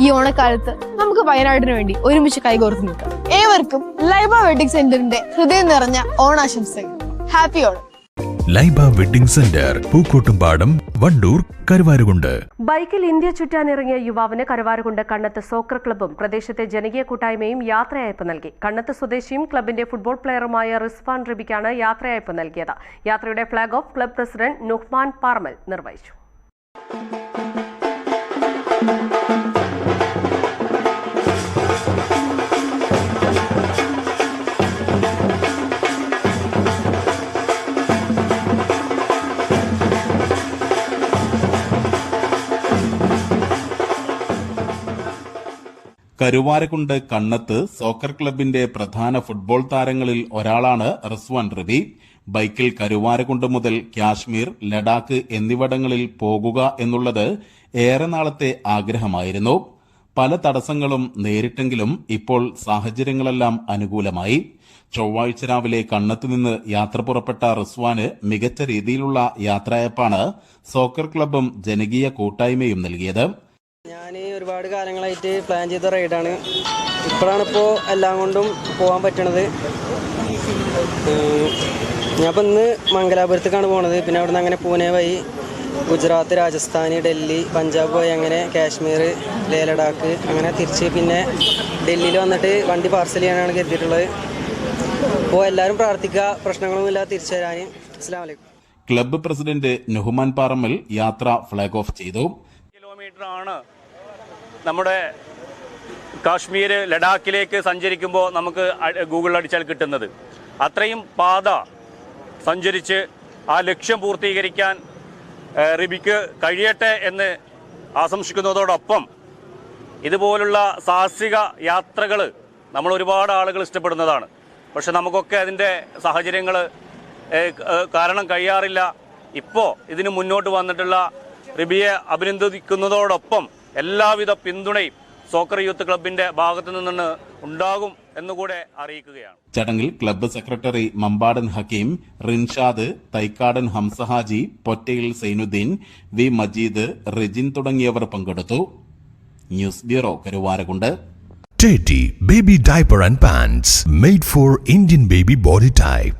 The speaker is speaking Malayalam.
ഈ ഓണക്കാലത്ത് നമുക്ക് വയനാടിന് വേണ്ടി ഒരുമിച്ച് കൈകോർത്ത് നിൽക്കാം. ഏവർക്കും ലൈബ വെഡിങ് സെന്ററിന്റെ ഹൃദയം നിറഞ്ഞ ഓണാശംസകൾ. Happy Onam. Laiba wedding centre Pookkottumpadam Wandoor Karuvarakundu. ബൈക്കിൽ ഇന്ത്യ ചുറ്റാനിറങ്ങിയ യുവാവിന് കരുവാരുകുണ്ട് കണ്ണത്ത് സോക്കർ ക്ലബ്ബും പ്രദേശത്തെ ജനകീയ കൂട്ടായ്മയും യാത്രയയപ്പ് നൽകി. കണ്ണത്ത് സ്വദേശിയും ക്ലബിന്റെ ഫുട്ബോൾ പ്ലെയറുമായ റിസ്വാൻ റിബിക്കാണ് യാത്രയയപ്പ് നൽകിയത്. യാത്രയുടെ flag off club president Nuhman Parmal നിർവഹിച്ചു. കരുവാരക്കുണ്ട് കണ്ണത്ത് സോക്കർ ക്ലബിന്റെ പ്രധാന ഫുട്ബോൾ താരങ്ങളിൽ ഒരാളാണ് റസ്വാൻ റബി ബൈക്കിൽ കരുവാരക്കുണ്ട് മുതൽ കാശ്മീർ ലഡാക്ക് എന്നിവിടങ്ങളിൽ പോകുക എന്നുള്ളത് ഏറെ നാളത്തെ ആഗ്രഹമായിരുന്നു. പല തടസ്സങ്ങളും നേരിട്ടെങ്കിലും ഇപ്പോൾ സാഹചര്യങ്ങളെല്ലാം അനുകൂലമായി. ചൊവ്വാഴ്ച രാവിലെ കണ്ണത്ത് നിന്ന് യാത്ര പുറപ്പെട്ട റിസ്വാന് മികച്ച രീതിയിലുള്ള യാത്രയപ്പാണ് സോക്കർ ക്ലബും ജനകീയ കൂട്ടായ്മയും നൽകിയത്. ഞാൻ ഒരുപാട് കാലങ്ങളായിട്ട് പ്ലാൻ ചെയ്ത റൈഡാണ് ഇപ്പോഴാണ് ഇപ്പോൾ എല്ലാം കൊണ്ടും പോകാൻ പറ്റണത്. ഞാൻ ഇപ്പോൾ ഇന്ന് മംഗലാപുരത്തേക്കാണ് പോണത്. പിന്നെ അവിടുന്ന് അങ്ങനെ പൂനെ വഴി ഗുജറാത്ത് രാജസ്ഥാൻ ഡൽഹി പഞ്ചാബ് പോയി അങ്ങനെ കാശ്മീർ ലേ ലഡാക്ക് അങ്ങനെ തിരിച്ച് പിന്നെ ഡൽഹിയിൽ വന്നിട്ട് വണ്ടി പാർസൽ ചെയ്യാനാണ് കരുതിയിട്ടുള്ളത്. അപ്പോൾ എല്ലാവരും പ്രാർത്ഥിക്കുക. പ്രശ്നങ്ങളൊന്നുമില്ലാതെ തിരിച്ചു തരാൻ അസ്സാം വലൈക്കും ക്ലബ്ബ് പ്രസിഡന്റ് നുഹ്മാൻ പാറമ്മൽ യാത്ര ഫ്ളാഗ് ഓഫ് ചെയ്തു. കിലോമീറ്റർ ആണ്. നമ്മുടെ കാശ്മീർ ലഡാക്കിലേക്ക് സഞ്ചരിക്കുമ്പോൾ നമുക്ക് ഗൂഗിൾ അടിച്ചാൽ കിട്ടുന്നത്. അത്രയും പാത സഞ്ചരിച്ച് ആ ലക്ഷ്യം പൂർത്തീകരിക്കാൻ റിബിക്ക് കഴിയട്ടെ എന്ന് ആശംസിക്കുന്നതോടൊപ്പം ഇതുപോലുള്ള സാഹസിക യാത്രകൾ നമ്മൾ ഒരുപാട് ആളുകൾ ഇഷ്ടപ്പെടുന്നതാണ്. പക്ഷെ നമുക്കൊക്കെ അതിന്റെ സാഹചര്യങ്ങൾ കാരണം കഴിയാറില്ല. ഇപ്പോൾ ഇതിന് മുന്നോട്ട് വന്നിട്ടുള്ള റിബിയെ അഭിനന്ദിക്കുന്നതോടൊപ്പം എല്ലാവിധ പിന്തുണയും സോക്കർ യൂത്ത് ക്ലബിന്റെ ഭാഗത്തു നിന്ന് ഉണ്ടാകും എന്നുകൂടെ അറിയിക്കുകയാണ്. ചടങ്ങിൽ club secretary Mambadan Hakeem Rinshad Thaikkadan Hamsa Haji Pottayil Sainuddin V Majeed Rijin തുടങ്ങിയവർ പങ്കെടുത്തു. News bureau Karuvarakundu. Teddy Baby Diaper and Pants made for Indian baby body type.